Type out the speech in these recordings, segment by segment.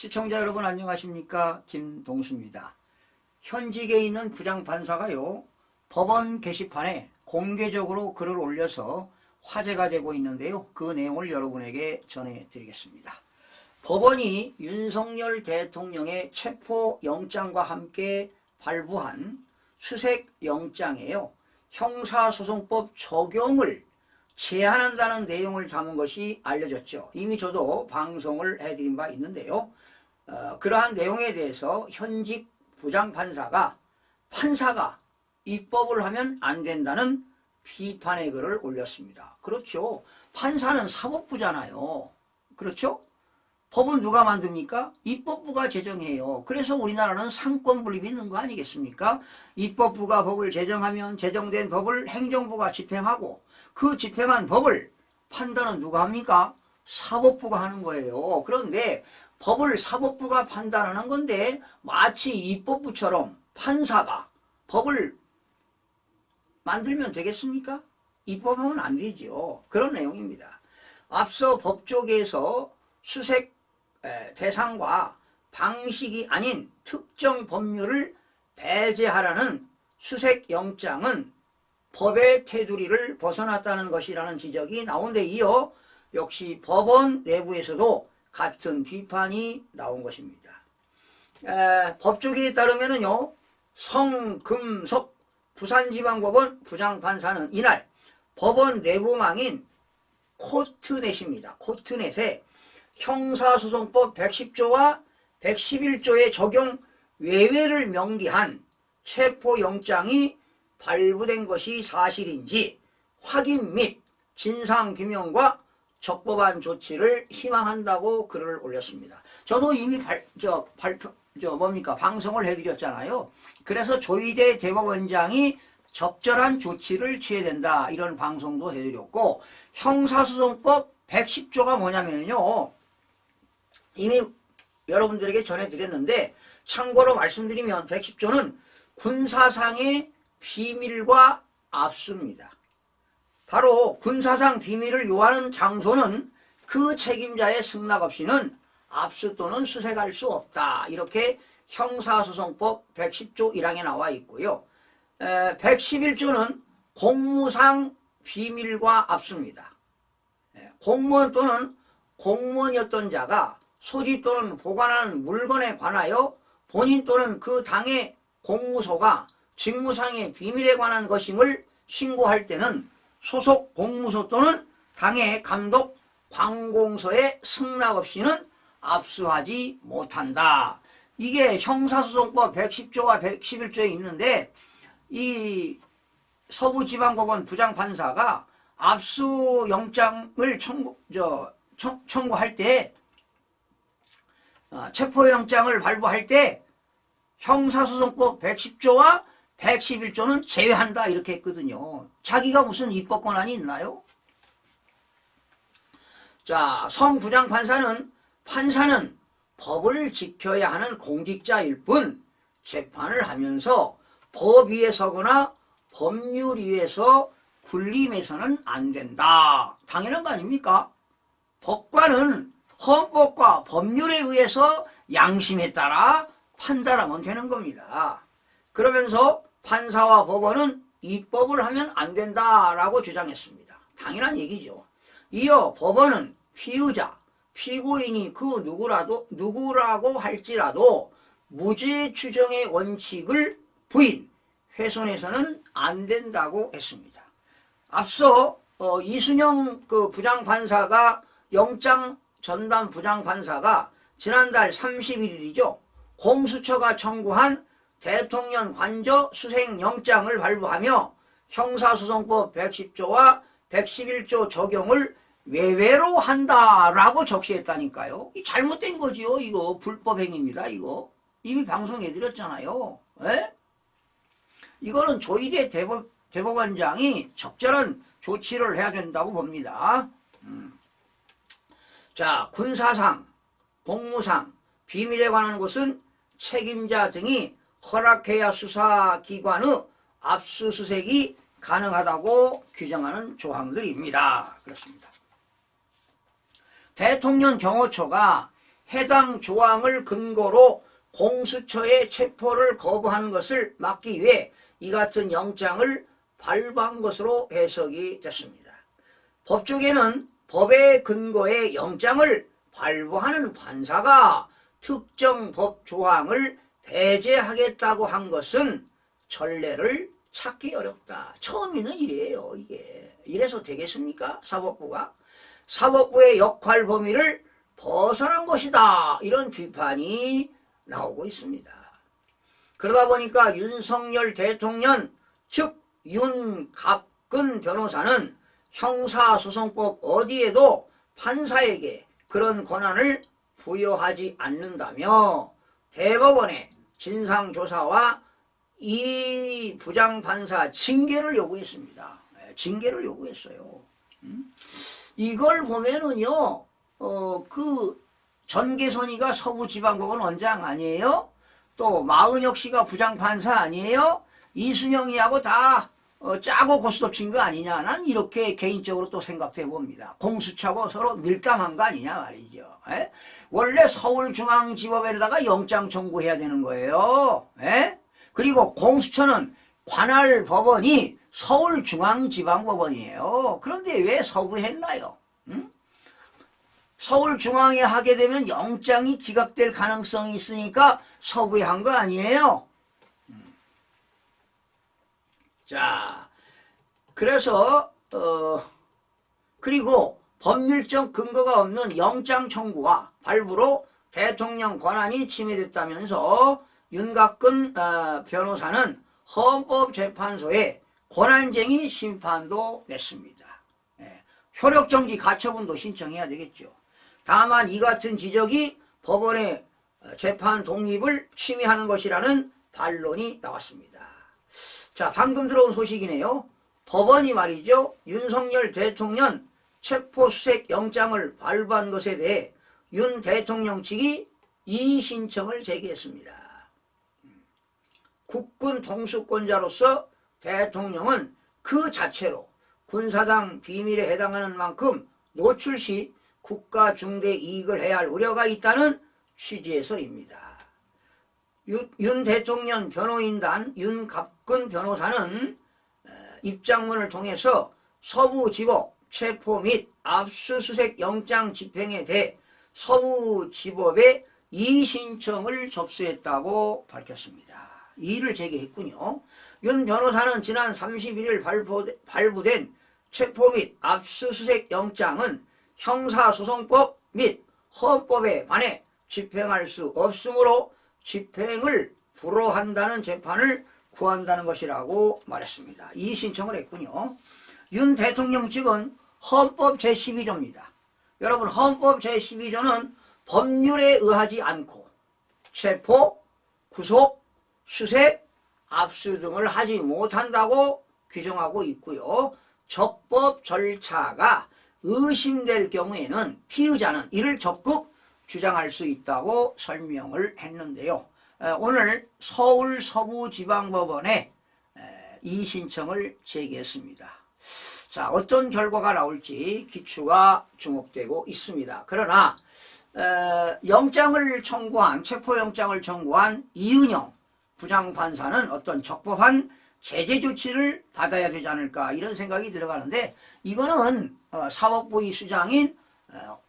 시청자 여러분 안녕하십니까 김동수입니다. 현직에 있는 부장판사가요 법원 게시판에 공개적으로 글을 올려서 화제가 되고 있는데요. 그 내용을 여러분에게 전해드리겠습니다. 법원이 윤석열 대통령의 체포영장과 함께 발부한 수색영장에요. 형사소송법 적용을 제한한다는 내용을 담은 것이 알려졌죠. 이미 저도 방송을 해드린 바 있는데요. 어, 그러한 내용에 대해서 현직 부장판사가 판사가 입법을 하면 안 된다는 비판의 글을 올렸습니다. 그렇죠. 판사는 사법부잖아요. 그렇죠? 법은 누가 만듭니까? 입법부가 제정해요. 그래서 우리나라는 상권 분립이 있는 거 아니겠습니까? 입법부가 법을 제정하면 제정된 법을 행정부가 집행하고 그 집행한 법을 판단은 누가 합니까? 사법부가 하는 거예요. 그런데 법을 사법부가 판단하는 건데 마치 입법부처럼 판사가 법을 만들면 되겠습니까? 입법하면 안 되죠. 그런 내용입니다. 앞서 법조계에서 수색 에, 대상과 방식이 아닌 특정 법률을 배제하라는 수색 영장은 법의 테두리를 벗어났다는 것이라는 지적이 나온데 이어 역시 법원 내부에서도 같은 비판이 나온 것입니다. 에, 법조계에 따르면은요, 성금석 부산지방법원 부장판사는 이날 법원 내부망인 코트넷입니다. 코트넷에 형사소송법 110조와 111조의 적용 외외를 명기한 체포영장이 발부된 것이 사실인지 확인 및 진상규명과 적법한 조치를 희망한다고 글을 올렸습니다. 저도 이미 발, 저, 발표, 저, 뭡니까, 방송을 해드렸잖아요. 그래서 조희대 대법원장이 적절한 조치를 취해야 된다. 이런 방송도 해드렸고, 형사소송법 110조가 뭐냐면요. 이미 여러분들에게 전해드렸는데, 참고로 말씀드리면 110조는 군사상의 비밀과 압수입니다. 바로 군사상 비밀을 요하는 장소는 그 책임자의 승낙 없이는 압수 또는 수색할 수 없다. 이렇게 형사소송법 110조 1항에 나와 있고요. 111조는 공무상 비밀과 압수입니다. 공무원 또는 공무원이었던 자가 소지 또는 보관하는 물건에 관하여 본인 또는 그 당의 공무소가 직무상의 비밀에 관한 것임을 신고할 때는 소속 공무소 또는 당의 감독 관공서의 승낙 없이는 압수하지 못한다. 이게 형사소송법 110조와 111조에 있는데 이 서부지방법원 부장판사가 압수영장을 청구, 저, 청, 청구할 때 어, 체포영장을 발부할 때 형사소송법 110조와 111조는 제외한다 이렇게 했거든요. 자기가 무슨 입법 권한이 있나요? 자, 성부장 판사는 판사는 법을 지켜야 하는 공직자일 뿐 재판을 하면서 법 위에 서거나 법률 위에서 군림해서는 안 된다. 당연한 거 아닙니까? 법관은 헌법과 법률에 의해서 양심에 따라 판단하면 되는 겁니다. 그러면서 판사와 법원은 입법을 하면 안 된다라고 주장했습니다. 당연한 얘기죠. 이어 법원은 피의자, 피고인이 그 누구라도 누구라고 할지라도 무죄 추정의 원칙을 부인, 훼손해서는 안 된다고 했습니다. 앞서 어, 이순영 그 부장 판사가 영장 전담 부장 판사가 지난달 31일이죠. 공수처가 청구한 대통령 관저 수색 영장을 발부하며 형사소송법 110조와 111조 적용을 외외로 한다라고 적시했다니까요. 이 잘못된 거지요. 이거 불법 행위입니다. 이거 이미 방송해드렸잖아요. 에? 이거는 조희대 대법, 대법원장이 적절한 조치를 해야 된다고 봅니다. 음. 자, 군사상, 공무상, 비밀에 관한 것은 책임자 등이 허락해야 수사기관의 압수수색이 가능하다고 규정하는 조항들입니다. 그렇습니다. 대통령 경호처가 해당 조항을 근거로 공수처의 체포를 거부하는 것을 막기 위해 이 같은 영장을 발부한 것으로 해석이 됐습니다. 법조계는 법의 근거에 영장을 발부하는 판사가 특정 법 조항을 배제하겠다고 한 것은 전례를 찾기 어렵다. 처음 있는 일이에요, 이게. 이래서 되겠습니까? 사법부가? 사법부의 역할 범위를 벗어난 것이다. 이런 비판이 나오고 있습니다. 그러다 보니까 윤석열 대통령, 즉, 윤갑근 변호사는 형사소송법 어디에도 판사에게 그런 권한을 부여하지 않는다며 대법원에 진상조사와 이 부장판사 징계를 요구했습니다. 예, 징계를 요구했어요. 음? 이걸 보면은요, 어, 그 전계선이가 서부지방법원 원장 아니에요? 또 마은혁 씨가 부장판사 아니에요? 이순영이하고 다 어, 짜고 고스톱 친 거 아니냐? 난 이렇게 개인적으로 또 생각해 봅니다. 공수처하고 서로 밀당한 거 아니냐 말이죠. 에? 원래 서울중앙지법에다가 영장 청구해야 되는 거예요. 에? 그리고 공수처는 관할 법원이 서울중앙지방법원이에요. 그런데 왜 서부했나요? 응? 서울중앙에 하게 되면 영장이 기각될 가능성이 있으니까 서부에 한 거 아니에요? 자, 그래서 어 그리고 법률적 근거가 없는 영장 청구와 발부로 대통령 권한이 침해됐다면서 윤곽근 어, 변호사는 헌법재판소에 권한쟁의 심판도 냈습니다. 예, 효력정지 가처분도 신청해야 되겠죠. 다만 이 같은 지적이 법원의 어, 재판 독립을 침해하는 것이라는 반론이 나왔습니다. 자, 방금 들어온 소식이네요. 법원이 말이죠. 윤석열 대통령 체포수색 영장을 발부한 것에 대해 윤 대통령 측이 이의 신청을 제기했습니다. 국군 통수권자로서 대통령은 그 자체로 군사당 비밀에 해당하는 만큼 노출 시 국가 중대 이익을 해야 할 우려가 있다는 취지에서입니다. 윤, 윤 대통령 변호인단 윤갑근 변호사는 에, 입장문을 통해서 서부지법 체포 및 압수수색 영장 집행에 대해 서부지법에 이의신청을 접수했다고 밝혔습니다. 이의를 제기했군요. 윤 변호사는 지난 31일 발부, 발부된 체포 및 압수수색 영장은 형사소송법 및 헌법에 반해 집행할 수 없으므로 집행을 불허한다는 재판을 구한다는 것이라고 말했습니다. 이 신청을 했군요. 윤 대통령 측은 헌법 제12조입니다. 여러분 헌법 제12조는 법률에 의하지 않고 체포, 구속, 수색, 압수 등을 하지 못한다고 규정하고 있고요. 적법 절차가 의심될 경우에는 피의자는 이를 적극 주장할 수 있다고 설명을 했는데요. 오늘 서울 서부지방법원에 이 신청을 제기했습니다. 자, 어떤 결과가 나올지 기추가 주목되고 있습니다. 그러나 영장을 청구한 체포영장을 청구한 이은영 부장판사는 어떤 적법한 제재 조치를 받아야 되지 않을까 이런 생각이 들어가는데 이거는 어, 사법부의 수장인 어,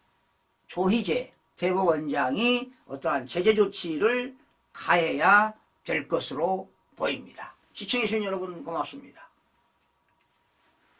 조희재 대법원장이 어떠한 제재 조치를 가해야 될 것으로 보입니다. 시청해주신 여러분 고맙습니다.